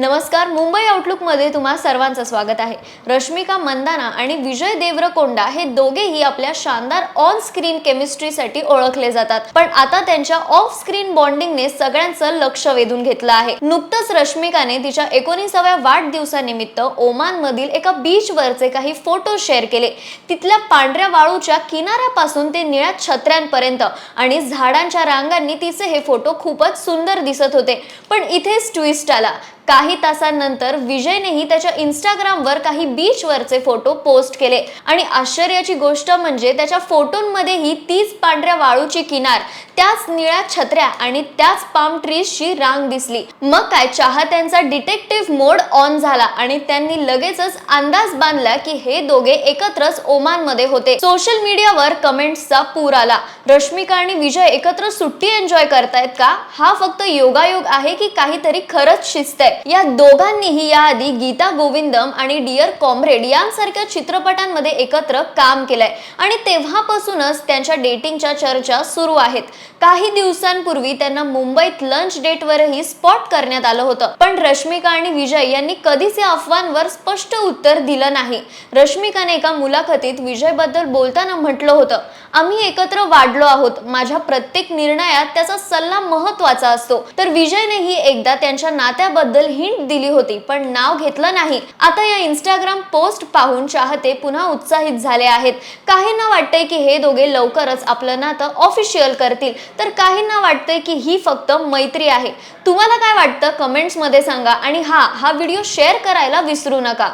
नमस्कार मुंबई आउटलुकमध्ये तुम्हा सर्वांचं स्वागत आहे. रश्मिका मंदाना आणि विजय देवरकोंडा हे दोघेही आपल्या शानदार ऑन स्क्रीन केमिस्ट्रीसाठी ओळखले जातात. पण आता त्यांच्या ऑफ स्क्रीन बॉन्डिंगने सगळ्यांचं लक्ष वेधून घेतलं आहे. नुकतंच रश्मिकाने तिच्या एकोणीसाव्या वाढदिवसानिमित्त ओमान मधील एका बीच वरचे काही फोटो शेअर केले. तिथल्या पांढऱ्या वाळूच्या किनाऱ्यापासून ते निळ्या छत्र्यांपर्यंत आणि झाडांच्या रांगांनी तिचे हे फोटो खूपच सुंदर दिसत होते. पण इथेच ट्विस्ट आला. काही तासांनंतर विजयनेही त्याच्या इंस्टाग्रामवर काही बीचवरचे फोटो पोस्ट केले. आणि आश्चर्याची गोष्ट म्हणजे त्याच्या फोटोंमध्येही तीच पांढऱ्या वाळूची किनार त्याच निळ्या छत्र्या आणि त्याच पाम ट्रीजची रांग दिसली. मग काय चाहत्यांचा डिटेक्टिव्ह मोड ऑन झाला आणि त्यांनी लगेचच अंदाज बांधला की हे दोघे एकत्रच ओमानमध्ये होते. सोशल मीडियावर कमेंट्सचा पूर आला. रश्मिका आणि विजय एकत्र सुट्टी एन्जॉय करतायत का? हा फक्त योगायोग आहे की काहीतरी खरंच शिस्त आहे या दोघांनीही याआधी गीता गोविंदम आणि डिअर कॉम्रेड यांसारख्या चित्रपटांमध्ये एकत्र काम केलंय. आणि तेव्हापासूनच त्यांच्या डेटिंगच्या चर्चा सुरू आहेत. काही दिवसांपूर्वी त्यांना मुंबईत लंच डेटवरही स्पॉट करण्यात आलं होतं. पण रश्मिका आणि विजय यांनी कधीच या अफवांवर स्पष्ट उत्तर दिलं नाही. रश्मिकाने एका मुलाखतीत विजयबद्दल बोलताना म्हटलं होतं. आम्ही एकत्र वाढलो आहोत. माझ्या प्रत्येक निर्णयात त्याचा सल्ला महत्त्वाचा असतो. तर विजयनेही एकदा त्यांच्या नात्याबद्दल हिंट दिली होती पण नाव घेतलं नाही. आता या इंस्टाग्राम पोस्ट पाहून चाहते पुन्हा उत्साहित झाले आहेत. काहींना वाटतंय की हे दोघे लवकरच आपलं नातं ऑफिशियल करतील. तर काहींना वाटतंय की ही फक्त मैत्री आहे. तुम्हाला काय वाटतं? कमेंट्समध्ये सांगा. आणि हा हा व्हिडिओ शेअर करायला विसरू नका.